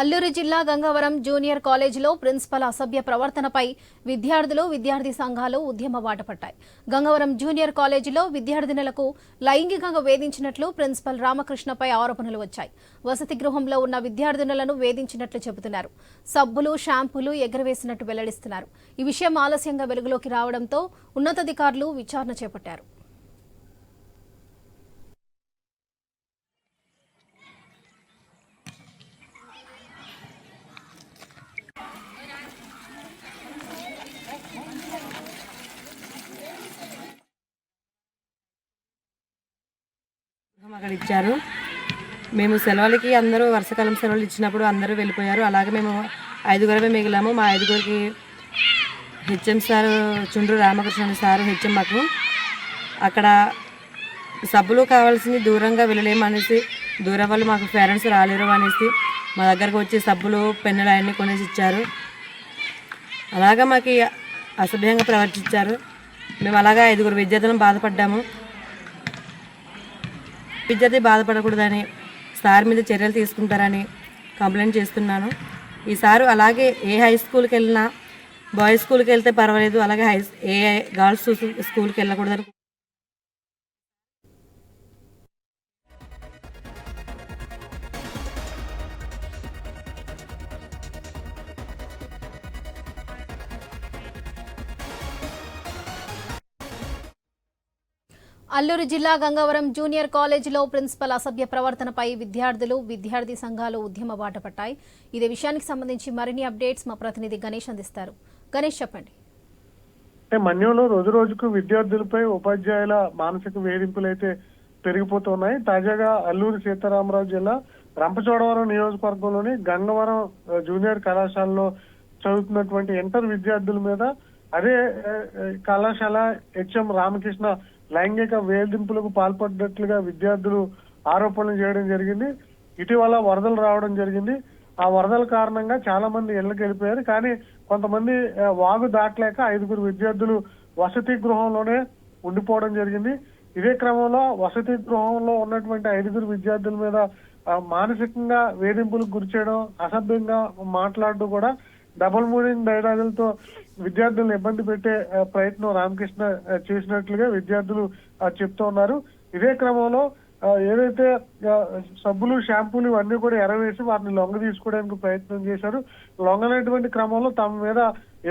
అల్లూరు జిల్లా గంగవరం జూనియర్ కాలేజీలో ప్రిన్సిపల్ అసభ్య ప్రవర్తనపై విద్యార్థులు విద్యార్థి సంఘాలు ఉద్యమ బాటపడ్డాయి గంగవరం జూనియర్ కాలేజీలో విద్యార్థినులకు లైంగికంగా వేధించినట్లు ప్రిన్సిపల్ రామకృష్ణపై ఆరోపణలు వచ్చాయి. వసతి గృహంలో ఉన్న విద్యార్థినులను వేధించినట్లు చెబుతున్నారు. సబ్బులు షాంపూలు ఎగరవేసినట్టు వెల్లడిస్తున్నారు. ఈ విషయం ఆలస్యంగా వెలుగులోకి రావడంతో ఉన్నతాధికారులు విచారణ చేపట్టారు. అక్కడ ఇచ్చారు మేము సెలవులకి అందరూ వర్షాకాలం సెలవులు ఇచ్చినప్పుడు అందరూ వెళ్ళిపోయారు. అలాగే మేము ఐదుగురమే మిగిలాము. మా ఐదుగురికి హెచ్ఎం సార్ చుండ్రు రామకృష్ణ సార్ హెచ్ఎం మాకు. అక్కడ సబ్బులు కావాల్సింది దూరంగా వెళ్ళలేము అనేసి దూరం వాళ్ళు మాకు పేరెంట్స్ రాలేరు అనేసి మా దగ్గరకు వచ్చి సబ్బులు పెన్నులు అవన్నీ కొనేసి ఇచ్చారు. అలాగా మాకు అసభ్యంగా ప్రవర్తించారు. మేము అలాగా ఐదుగురు విద్యార్థులను బాధపడ్డాము. విద్యార్థి బాధపడకూడదని సార్ మీద చర్యలు తీసుకుంటారని కంప్లైంట్ చేస్తున్నాను. ఈ సారు అలాగే ఏ హై స్కూల్కి వెళ్ళినా బాయ్స్ స్కూల్కి వెళ్తే పర్వాలేదు అలాగే హై ఏ గర్ల్స్ స్కూల్కి వెళ్ళకూడదని అల్లూరు జిల్లా గంగవరం జూనియర్ కాలేజీలో ప్రిన్సిపల్ అసభ్య ప్రవర్తనపై విద్యార్థులు విద్యార్థి సంఘాలు ఉద్యమ బాట పట్టాయి. ఇదే విషయానికి సంబంధించి మరిన్ని అప్డేట్స్ మా ప్రతినిధి గణేష్ అందిస్తారు. గణేష్ చెప్పండి. మన్యంలో రోజు రోజుకు విద్యార్థులపై ఉపాధ్యాయుల మానసిక వేధింపులు అయితే పెరిగిపోతున్నాయి. తాజాగా అల్లూరు సీతారామరాజు జిల్లా రంపచోడవరం నియోజకవర్గంలోని గంగవరం జూనియర్ కళాశాలలో చదువుతున్నటువంటి ఇంటర్ విద్యార్థుల మీద అదే కళాశాల హెచ్ఎం రామకృష్ణ లైంగిక వేధింపులకు పాల్పడినట్లుగా విద్యార్థులు ఆరోపణలు చేయడం జరిగింది. ఇటీవల వరదలు రావడం జరిగింది. ఆ వరదల కారణంగా చాలా మంది ఇళ్ళకి వెళ్ళిపోయారు. కానీ కొంతమంది వాగు దాటలేక ఐదుగురు విద్యార్థులు వసతి గృహంలోనే ఉండిపోవడం జరిగింది. ఇదే క్రమంలో వసతి గృహంలో ఉన్నటువంటి ఐదుగురు విద్యార్థుల మీద మానసికంగా వేధింపులకు గురి చేయడం అసభ్యంగా మాట్లాడడం కూడా డబుల్ మీనింగ్ డైలాగులతో విద్యార్థులను ఇబ్బంది పెట్టే ప్రయత్నం రామకృష్ణ చేసినట్లుగా విద్యార్థులు చెప్తా ఉన్నారు. ఇదే క్రమంలో ఏదైతే సబ్బులు షాంపూలు ఇవన్నీ కూడా ఎరవేసి వారిని లొంగ తీసుకోవడానికి ప్రయత్నం చేశారు. లొంగనటువంటి క్రమంలో తమ మీద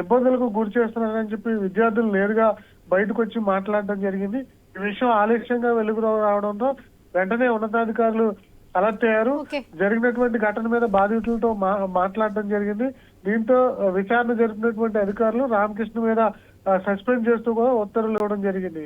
ఇబ్బందులకు గురి చేస్తున్నారని చెప్పి విద్యార్థులు నేరుగా బయటకు వచ్చి మాట్లాడడం జరిగింది. ఈ విషయం ఆలస్యంగా వెలుగు రావడంతో వెంటనే ఉన్నతాధికారులు అలర్ట్ అయ్యారు. జరిగినటువంటి ఘటన మీద బాధితులతో మాట్లాడడం జరిగింది. దీంతో విచారణ జరిపినటువంటి అధికారులు రామకృష్ణ మీద సస్పెండ్ చేస్తూ కూడా ఉత్తర్వులు ఇవ్వడం జరిగింది.